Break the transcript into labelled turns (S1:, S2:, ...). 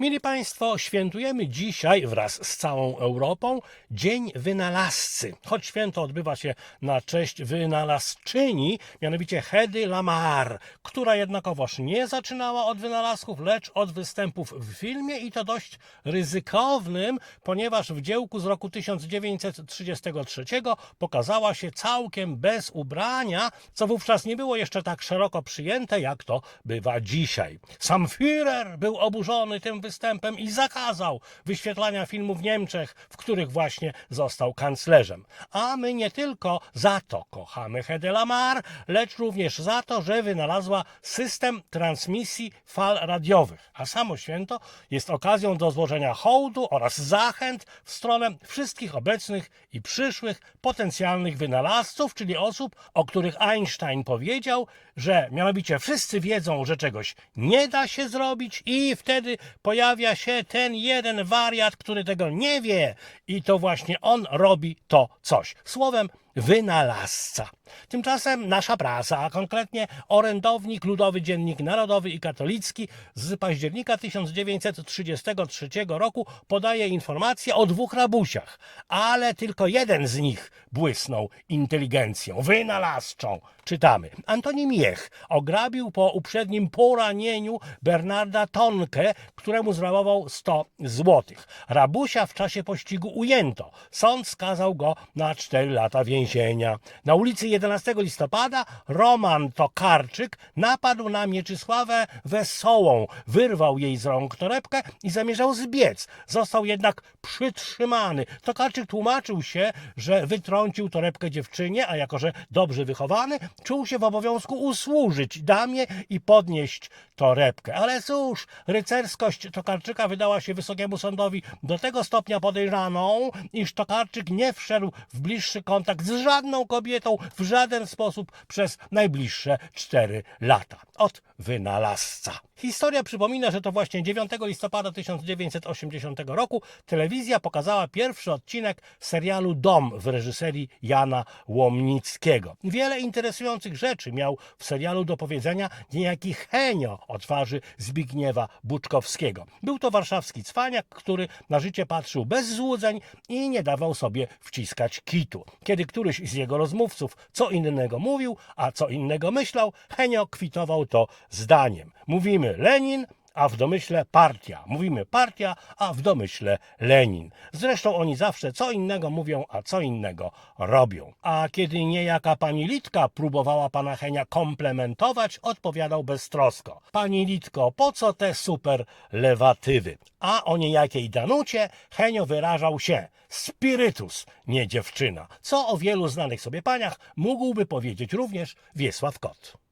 S1: Mili Państwo, świętujemy dzisiaj wraz z całą Europą Dzień Wynalazcy. Choć święto odbywa się na cześć wynalazczyni, mianowicie Hedy Lamar, która jednakowoż nie zaczynała od wynalazków, lecz od występów w filmie i to dość ryzykownym, ponieważ w dziełku z roku 1933 pokazała się całkiem bez ubrania, co wówczas nie było jeszcze tak szeroko przyjęte, jak to bywa dzisiaj. Sam Führer był oburzony tym występem i zakazał wyświetlania filmu w Niemczech, w których właśnie został kanclerzem. A my nie tylko za to kochamy Hedy Lamar, lecz również za to, że wynalazła system transmisji fal radiowych. A samo święto jest okazją do złożenia hołdu oraz zachęt w stronę wszystkich obecnych i przyszłych potencjalnych wynalazców, czyli osób, o których Einstein powiedział, że mianowicie wszyscy wiedzą, że czegoś nie da się zrobić i wtedy pojawia się ten jeden wariat, który tego nie wie i to właśnie on robi to coś. Słowem, wynalazca. Tymczasem nasza prasa, a konkretnie orędownik Ludowy Dziennik Narodowy i Katolicki z października 1933 roku podaje informację o dwóch rabusiach, ale tylko jeden z nich błysnął inteligencją, wynalazczą. Czytamy. Antoni Miech ograbił po uprzednim poranieniu Bernarda Tonkę, któremu zrabował 100 złotych. Rabusia w czasie pościgu ujęto. Sąd skazał go na 4 lata więzienia. Na ulicy 11 listopada Roman Tokarczyk napadł na Mieczysławę Wesołą, wyrwał jej z rąk torebkę i zamierzał zbiec. Został jednak przytrzymany. Tokarczyk tłumaczył się, że wytrącił torebkę dziewczynie, a jako że dobrze wychowany, czuł się w obowiązku usłużyć damie i podnieść torebkę. Ale cóż, rycerskość Tokarczyka wydała się wysokiemu sądowi do tego stopnia podejrzaną, iż Tokarczyk nie wszedł w bliższy kontakt z żadną kobietą w żaden sposób przez najbliższe cztery lata. Od wynalazca. Historia przypomina, że to właśnie 9 listopada 1980 roku telewizja pokazała pierwszy odcinek serialu Dom w reżyserii Jana Łomnickiego. Wiele interesujących rzeczy miał w serialu do powiedzenia niejaki Henio o twarzy Zbigniewa Buczkowskiego. Był to warszawski cwaniak, który na życie patrzył bez złudzeń i nie dawał sobie wciskać kitu. Kiedy któryś z jego rozmówców co innego mówił, a co innego myślał, Henio kwitował to zdaniem. Mówimy Lenin, a w domyśle partia. Mówimy partia, a w domyśle Lenin. Zresztą oni zawsze co innego mówią, a co innego robią. A kiedy niejaka pani Litka próbowała pana Henia komplementować, odpowiadał beztrosko. Pani Litko, po co te superlewatywy? A o niejakiej Danucie Henio wyrażał się spirytus, nie dziewczyna, co o wielu znanych sobie paniach mógłby powiedzieć również Wiesław Kot.